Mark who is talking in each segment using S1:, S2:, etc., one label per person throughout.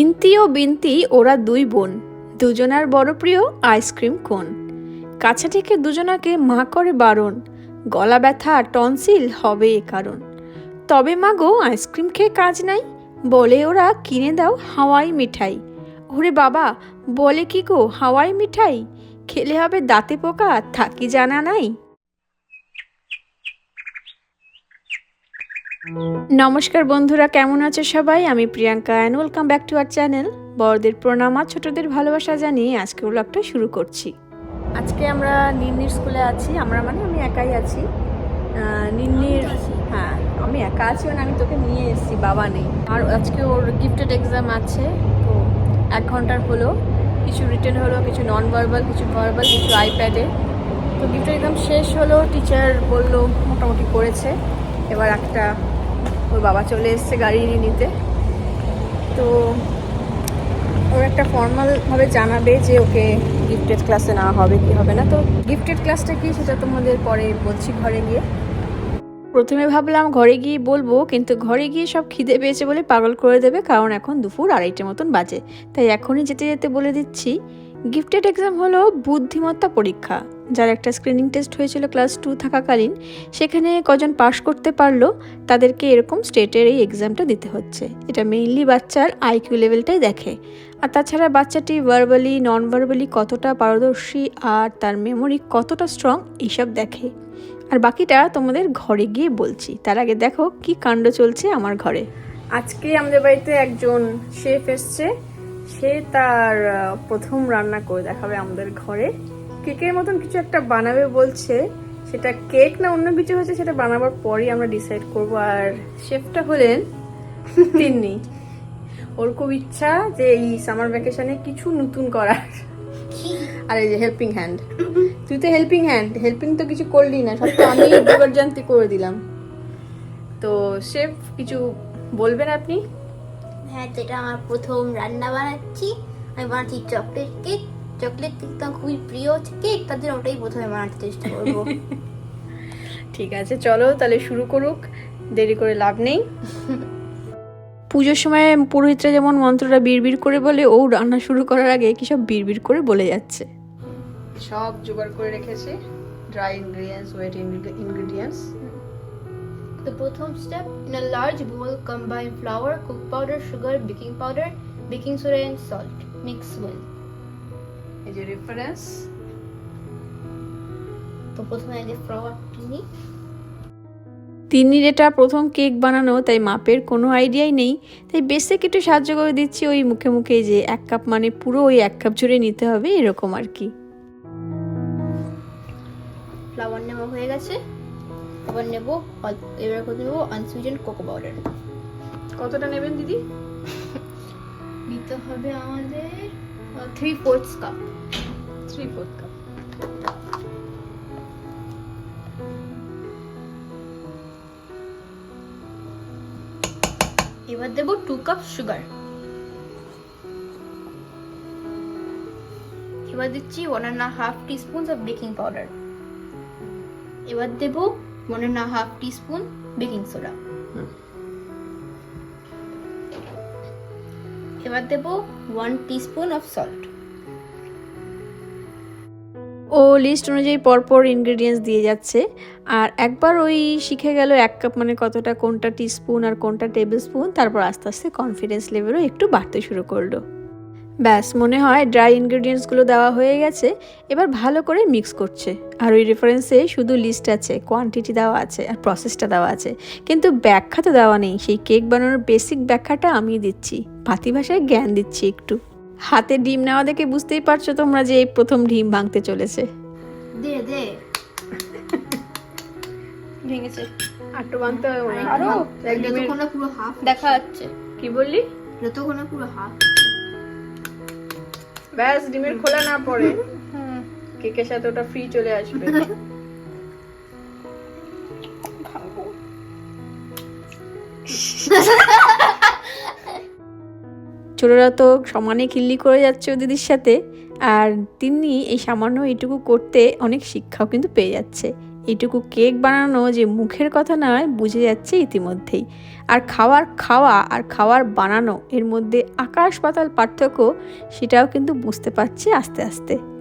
S1: ইন্তি ও বিন্তি, ওরা দুই বোন। দুজনার বড় প্রিয় আইসক্রিম কোন কাছে থেকে দুজনাকে মা করে বারণ। গলা ব্যথা টনসিল হবে এ কারণ। তবে মা গো আইসক্রিম খেয়ে কাজ নাই? বলে ওরা, কিনে দাও হাওয়াই মিঠাই। ওরে বাবা, বলে কি গো হাওয়াই মিঠাই? খেলে হবে দাঁতে পোকা, থাকি জানা নাই? নমস্কার বন্ধুরা কেমন আছো সবাই? আমি Priyanka and welcome back to our channel বড়দের প্রণাম আর ছোটদের ভালোবাসা জানিয়ে আজকে ব্লগটা শুরু করছি। আজকে আমরা নিন্নির স্কুলে আছি আমরা মানে আমি একাই আছি। নিন্নির হ্যাঁ আমি একা আছি মানে আমি তোকে নিয়ে এসেছি বাবা নেই। আর আজকে ওর গিফটেড এক্সাম আছে তো এক ঘণ্টার হলো। কিছু রিটেন হলো কিছু নন ভার্বাল কিছু ভার্বাল কিছু আইপ্যাডে তো গিফটের এক্সাম শেষ হলো টিচার বলল মোটামুটি করেছে। এবার একটা ওর বাবা চলে এসছে গাড়ি নিতে। তো ওর একটা ফর্মালভাবে জানাবে যে ওকে গিফটেড ক্লাসে না হবে কি হবে না। তো গিফটেড ক্লাসটা কি সেটা তোমাদের পরে বলছি ঘরে গিয়ে। প্রথমে ভাবলাম ঘরে গিয়ে বলব, কিন্তু ঘরে গিয়ে সব খিদে পেয়েছে বলে পাগল করে দেবে, কারণ এখন দুপুর আড়াইটে মতন বাজে। তাই এখনই যেতে যেতে বলে দিচ্ছি গিফটেড এক্সাম হলো বুদ্ধিমত্তা পরীক্ষা। যার একটা স্ক্রিনিং টেস্ট হয়েছিল ক্লাস টু থাকাকালীন, সেখানে কজন পাশ করতে পারল, তাদেরকে এরকম স্টেটের এই এক্সামটা দিতে হচ্ছে। এটা মেইনলি বাচ্চার আইকিউ লেভেলটাই দেখে। আর তাছাড়া বাচ্চাটি ভার্বালি নন ভার্বালি কতটা পারদর্শী আর তার মেমোরি কতটা স্ট্রং এইসব দেখে। আর বাকিটা তোমাদের ঘরে গিয়ে বলছি। তার আগে দেখো কি কাণ্ড চলছে আমার ঘরে। আজকে আমাদের বাড়িতে একজন শেফ এসছে। সে তার প্রথম রান্না করে দেখাবে আমাদের ঘরে। কেকের মতন কিছু একটা বানাবে বলছে সেটা কেক না অন্য কিছু হচ্ছে সেটা বানাবার পরই আমরা ডিসাইড করব। আর শেফটা হলেন তিন্নি। ওর খুব ইচ্ছা যে এই সামার ভ্যাকেশনে কিছু নতুন করার। আর এই যে হেল্পিং হ্যান্ড তুই তো হেল্পিং হ্যান্ড হেল্পিং তো কিছু করলি না সব তো আমি জবরজান্তি করে দিলাম। তো শেফ কিছু বলবেন আপনি?
S2: হ্যাঁ যেটা আমার প্রথম রান্না বানাচ্ছি আমি বানাচ্ছি চকলেট কেক চকলেট কেক তো খুবই প্রিয় হচ্ছে কেক জন্য ওটাই প্রথমে বানাতে চেষ্টা করব
S1: ঠিক আছে চলো তাহলে শুরু করুক দেরি করে লাভ নেই পুজোর সময় পুরোহিতরা যেমন মন্ত্রটা বিড়বিড় করে বলে ও রান্না শুরু করার আগে কি সব বিড়বিড় করে বলে যাচ্ছে সব জোগাড় করে রেখেছি dry ingredients wet ingredients
S2: The প্রথম step in a large bowl combine flour, cook powder, sugar, baking powder, baking soda and salt. Mix well.
S1: এই যে রেফারেন্স
S2: তো প্রথমে আগে ফ্লাওয়ারটা নিই
S1: তিন্নির এটা প্রথম কেক বানানো তাই মাপের কোনো আইডিয়াই নেই। তাই বেসিক একটু সাহায্য করে দিচ্ছি ওই মুখে মুখে যে এক কাপ মানে পুরো ওই এক কাপ জুড়ে নিতে হবে এরকম আর কি।
S2: ফ্লাওয়ার নেওয়া হয়ে গেছে। এবার নেব এবার করে নেব আনসুইটেন্ড কোকো পাউডার
S1: কতটা নেবেন দিদি?
S2: নিতে হবে আমাদের three fourths cup
S1: three fourth cup
S2: এবার দেবো টু কাপ সুগার এবার দিচ্ছি one and half teaspoon of baking powder এবার দেবো one and half teaspoon baking soda এবার দেবো ওয়ান টিস্পুন অফ সল্ট
S1: ও লিস্ট অনুযায়ী পরপর ইনগ্রেডিয়েন্টস দিয়ে যাচ্ছে। আর একবার ওই শিখে গেল এক কাপ মানে কতটা, কোনটা টিস্পুন আর কোনটা টেবিল স্পুন তারপর আস্তে আস্তে কনফিডেন্স লেভেলও একটু বাড়তে শুরু করল। ব্যাস, মনে হয় ড্রাই ইনগ্রেডিয়েন্টসগুলো দেওয়া হয়ে গেছে, এবার ভালো করে মিক্স করছে। আর ওই রেফারেন্সে শুধু লিস্ট আছে কোয়ান্টিটি দেওয়া আছে আর প্রসেসটা দেওয়া আছে। কিন্তু ব্যাখ্যা তো দেওয়া নেই, সেই কেক বানানোর বেসিক ব্যাখ্যাটা আমি দিচ্ছি। ভাতি ভাষায় জ্ঞান দিচ্ছি একটু। হাতে ডিম নেওয়া দেখে বুঝতেই পারছ তোমরা যে এই প্রথম ডিম ভাঙতে চলেছে।
S2: দে দে।
S1: ভেঙেছে। আটটু বানতে হবে
S2: আরও?
S1: আরও এক
S2: পুরো হাফ দেখা যাচ্ছে।
S1: কি বললি?
S2: যতক্ষণ না পুরো হাফ
S1: ব্যাস ডিমের খোলা না পড়ে। কেকের সাথে ওটা ফ্রি চলে আসবে। ছোটরা তো সমানে খিল্লি করে যাচ্ছে ও দিদির সাথে। আর তিনি এই সামান্য এইটুকু করতে অনেক শিক্ষাও কিন্তু পেয়ে যাচ্ছে। এটুকু কেক বানানো যে মুখের কথা নয়, বুঝে যাচ্ছে ইতিমধ্যেই। আর খাওয়ার খাওয়া আর খাওয়ার বানানো, এর মধ্যে আকাশ পাতাল পার্থক্য, সেটাও কিন্তু বুঝতে পারছি আস্তে আস্তে।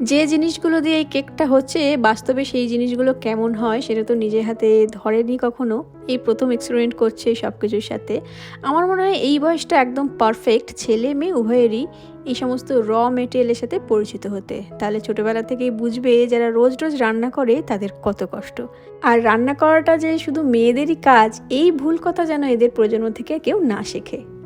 S1: যে জিনিসগুলো দিয়ে এই কেকটা হচ্ছে, বাস্তবে সেই জিনিসগুলো কেমন হয় সেটা তো নিজের হাতে ধরেনি কখনো। এই প্রথম এক্সপেরিমেন্ট করছে সব কিছুর সাথে। আমার মনে হয় এই বয়সটা একদম পারফেক্ট ছেলে মেয়ে উভয়েরই এই সমস্ত র মেটেরিয়ালের সাথে পরিচিত হতে। তাহলে ছোটবেলা থেকেই বুঝবে যারা রোজ রোজ রান্না করে, তাদের কত কষ্ট। আর রান্না করাটা যে শুধু মেয়েদেরই কাজ, এই ভুল কথা যেন এদের প্রজন্ম থেকে কেউ না শেখে।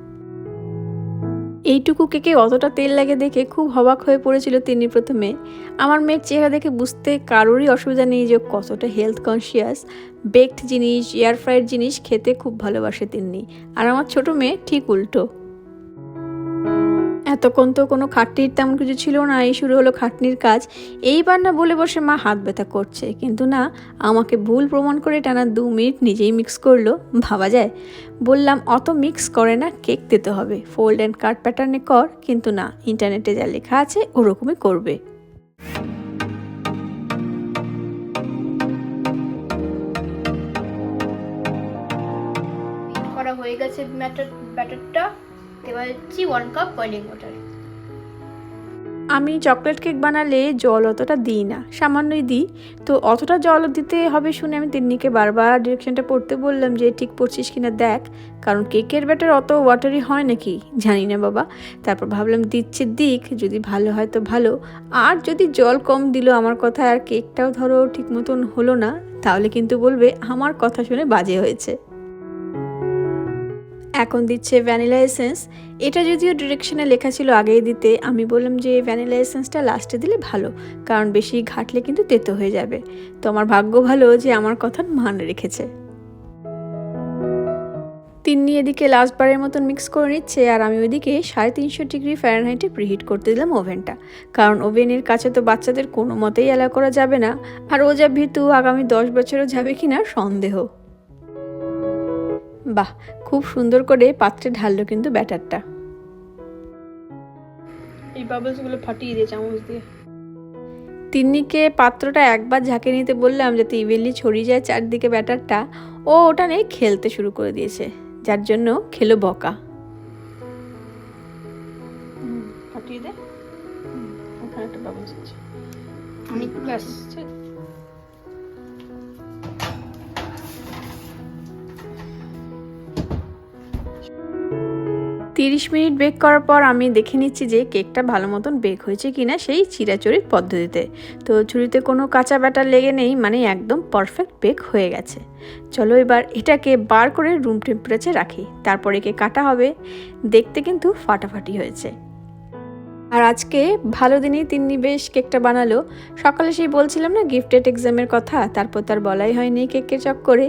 S1: এইটুকু কেকে অতটা তেল লাগে দেখে খুব হবাক হয়ে পড়েছিল তিনি প্রথমে। আমার মেয়ের চেহারা দেখে বুঝতে কারোরই অসুবিধা নেই যে কতটা হেলথ কনসিয়াস বেকড জিনিস এয়ার ফ্রাইড জিনিস খেতে খুব ভালোবাসে তিনি আর আমার ছোটো মেয়ে ঠিক উল্টো। এতক্ষণ তো কোনো খাটনির তেমন কিছু ছিল না, এই শুরু হলো খাটনির কাজ। এইবার না বলে বসে মা হাত ব্যথা করছে, কিন্তু না, আমাকে ভুল প্রমাণ করে টানা দু মিনিট নিজেই মিক্স করল, ভাবা যায়। বললাম, অত মিক্স করে না, কেক দিতে হবে। ফোল্ড অ্যান্ড কাট প্যাটার্নে কর, কিন্তু না ইন্টারনেটে যা লেখা আছে, ওরকমই করবে।
S2: করা হয়ে গেছে ব্যাটার ব্যাটারটা
S1: আমি চকলেট কেক বানালে জল অতটা দিই না, সামান্যই দিই। তো অতটা জল দিতে হবে শুনে আমি তিন্নিকে বারবার ডিরেকশনটা পড়তে বললাম যে, ঠিক পড়ছিস কিনা দেখ, কারণ কেকের ব্যাটার অত ওয়াটারি হয় নাকি? জানি না বাবা। তারপর ভাবলাম, দিচ্ছে দিক, যদি ভালো হয় তো ভালো। আর যদি জল কম দিল আমার কথা, আর কেকটাও ধরো ঠিক মতন হলো না, তাহলে কিন্তু বলবে আমার কথা শুনে বাজে হয়েছে। এখন দিচ্ছে ভ্যানিলা এসেন্স এটা যদিও ডিরেকশনে লেখা ছিল আগেই দিতে, আমি বললাম যে ভ্যানিলা এসেন্সটা লাস্টে দিলে ভালো, কারণ বেশি ঘাটলে কিন্তু তেতো হয়ে যাবে। তো আমার ভাগ্য ভালো যে আমার কথা মান রেখেছে। তিন্নি এদিকে লাস্ট বারের মতন মিক্স করে নিচ্ছে, আর আমি ওইদিকে সাড়ে তিনশো ডিগ্রি ফ্যারেনহাইটে প্রিহিট করতে দিলাম ওভেনটা কারণ ওভেনের কাছে তো বাচ্চাদের কোনো মতেই অ্যালাউ করা যাবে না, আর ও যা ভীতু, আগামী দশ বছরও যাবে কিনা সন্দেহ। বাহ খুব সুন্দর করে পাত্রে ঢাললো কিন্তু ব্যাটারটা।
S3: এই বাবলসগুলো ফাটিয়ে দিয়ে চামচ দিয়ে।
S1: তিন্নিকে পাত্রটা একবার ঝাঁকে নিতে বললাম যাতে ইভেনলি ছড়িয়ে যায় চারদিকে ব্যাটারটা। ও ওটা নিয়ে খেলতে শুরু করে দিয়েছে যার জন্য খেলো বকা।
S3: ফাটিয়ে দে। ওখানে একটা বাবলস আছে।
S2: অনেক
S1: তিরিশ মিনিট বেক করার পর আমি দেখে নিচ্ছি যে কেকটা ভালো মতন বেক হয়েছে কিনা সেই চিরাচরিত পদ্ধতিতে। তো ছুরিতে কোনো কাঁচা ব্যাটার লেগে নেই মানে একদম পারফেক্ট বেক হয়ে গেছে। চলো এবার এটাকে বার করে রুম টেম্পারেচারে রাখি, তারপরে একে কাটা হবে। দেখতে কিন্তু ফাটাফাটি হয়েছে। আর আজকে ভালো দিনেই তিন্নি বেশ কেকটা বানালো। সকালে সেই বলছিলাম না গিফটেড এক্সামের কথা তারপর তার বলাই হয়নি কেকের চক্করে।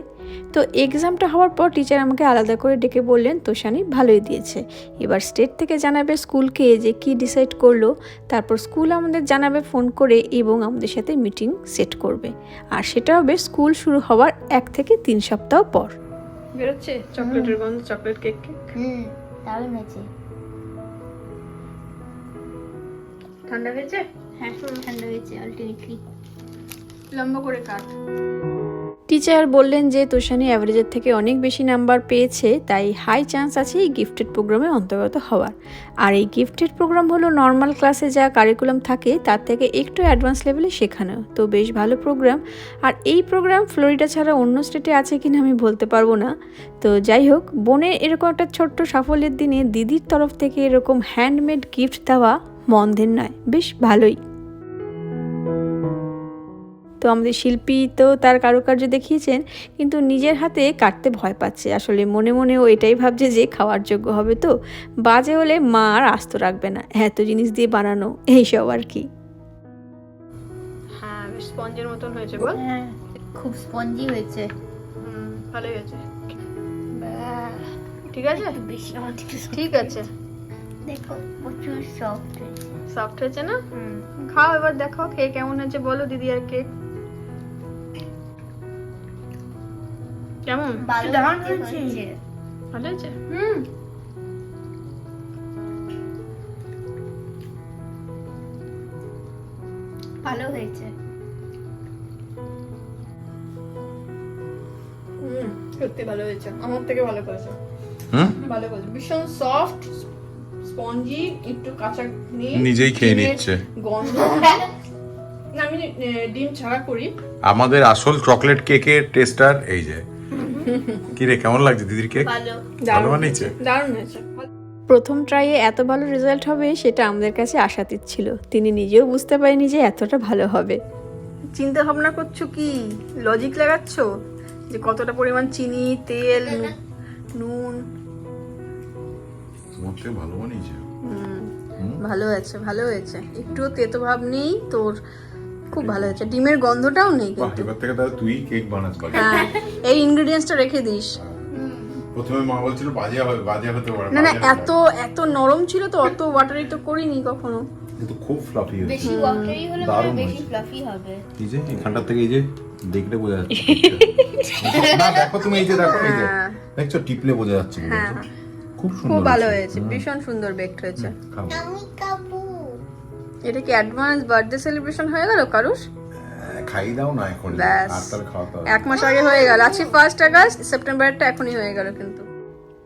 S1: তো এক্সামটা হওয়ার পর টিচার আমাকে আলাদা করে ডেকে বললেন তোষানি ভালোই দিয়েছে। এবার স্টেট থেকে জানাবে স্কুলকে যে কি ডিসাইড করল তারপর স্কুল আমাদের জানাবে ফোন করে এবং আমাদের সাথে মিটিং সেট করবে। আর সেটা হবে স্কুল শুরু হওয়ার এক থেকে তিন সপ্তাহ পর।
S3: বেরোচ্ছে? চকলেটের গন্ধ চকলেট কেক কেক?
S2: হুম দারুণ হয়েছে
S3: ঠান্ডা হয়েছে?
S2: হ্যাঁ ঠান্ডা হয়েছে অল্টারনেটলি
S3: লম্বা করে কাট।
S1: টিচার বললেন যে তোষানি অ্যাভারেজের থেকে অনেক বেশি নাম্বার পেয়েছে তাই হাই চান্স আছে এই গিফটেড প্রোগ্রামে অন্তর্গত হওয়ার। আর এই গিফটেড প্রোগ্রাম হলো নর্মাল ক্লাসে যা কারিকুলাম থাকে তার থেকে একটু অ্যাডভান্স লেভেলে শেখানো। তো বেশ ভালো প্রোগ্রাম। আর এই প্রোগ্রাম ফ্লোরিডা ছাড়া অন্য স্টেটে আছে কিনা আমি বলতে পারব না। তো যাই হোক বোনের এরকম একটা ছোট্ট সাফল্যের দিনে দিদির তরফ থেকে এরকম হ্যান্ডমেড গিফট দেওয়া মন্দের নয় বেশ ভালোই। তো আমাদের শিল্পী তো তার কারুকার্য দেখিয়েছেন কিন্তু নিজের হাতে কাটতে ভয় পাচ্ছে। আসলে মনে মনে ও এটাই ভাবছে যে খাওয়ার যোগ্য হবে তো। বাজে হলে মা আর আস্ত রাখবে না এত জিনিস দিয়ে বানানো এইসব আর কি।
S3: হ্যাঁ বেশ স্পঞ্জের মতন হয়েছে বল।
S2: হ্যাঁ খুব স্পঞ্জি হয়েছে।
S3: হুম ভালোই হয়েছে। ঠিক আছে? ঠিক আছে।
S2: দেখো সফট হয়েছে।
S3: না? খাও এবার দেখো খেয়ে কেমন হয়েছে বলো দিদি আর কেক কেমন?
S2: ভালো হয়েছে
S1: সত্যি ভালো হয়েছে। আমার থেকে ভালো করেছে। ভালো করেছে। ভীষণ সফট স্পঞ্জি একটু কাঁচা নেই
S4: নিজেই খেয়ে নিচ্ছে।
S1: গন্ধ। না আমি ডিম ছাড়া করি।
S4: আমাদের আসল চকলেট কেকের টেস্টার এই যে। কি রে কেমন লাগছে দিদির কেক?
S2: ভালো।
S4: ভালো বানিয়েছে?
S1: দারুণ হয়েছে।
S5: প্রথম ট্রাইয়ে এত ভালো রেজাল্ট হবে সেটা আমাদের কাছে আশাতীত ছিল। তিনি নিজেও বুঝতে পারেনি যে এতটা ভালো হবে।
S1: চিন্তা ভাবনা করছ কি? লজিক লাগাচ্ছ? যে কতটা পরিমাণ চিনি তেল নুন
S4: তোমার থেকে ভালো বানিয়েছে
S1: ভালো হয়েছে ভালো হয়েছে। একটুও তেতো ভাব নেই তোর খুব ভালো হয়েছে। ডিমের গন্ধটাও নেই কিন্তু।
S4: এবার থেকে তাহলে তুই কেক বানাস
S1: হ্যাঁ এই ইনগ্রেডিয়েন্টসটা রেখে দিস।
S4: প্রথমে মা বলছিল বাজে হবে বাজে হতে পারে
S1: না না এত এত নরম ছিল তো অত ওয়াটারি তো করিনি কখনো।
S4: কিন্তু খুব ফ্লাফি হয়েছে।
S2: বেশি ওয়াটারি হলে হয় বেশি ফ্লাফি হবে।
S4: এই যে এখানটা থেকে এই যে দেখলে বোঝা যাচ্ছে। দেখো তুমি এই যে দেখো এই যে।
S1: হ্যাঁ।
S4: দেখছ টিপলে বোঝা যাচ্ছে।
S1: হ্যাঁ,
S4: বলছো? খুব
S1: খুব ভালো হয়েছে। ভীষণ সুন্দর বেকড হয়েছে।
S2: আমি কাপু
S1: এটা কি অ্যাডভান্স বার্থডে সেলিব্রেশন হয়ে গেল কারুর?
S4: হ্যাঁ, খাইয়ে দাও না এখন
S1: এক মাস আগে হয়ে গেল। আজকে ফার্স্ট আগস্ট সেপ্টেম্বরটা এখনই হয়ে গেল কিন্তু।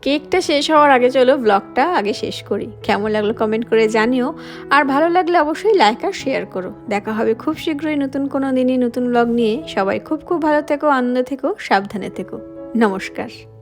S5: কেকটা শেষ হওয়ার আগে চলো ব্লগটা আগে শেষ করি। কেমন লাগল কমেন্ট করে জানিও। আর ভালো লাগলে অবশ্যই লাইক আর শেয়ার করো। দেখা হবে খুব শীঘ্রই নতুন কোনো দিনই নতুন ব্লগ নিয়ে। সবাই খুব খুব ভালো থেকো আনন্দ থেকো সাবধানে থেকো। নমস্কার।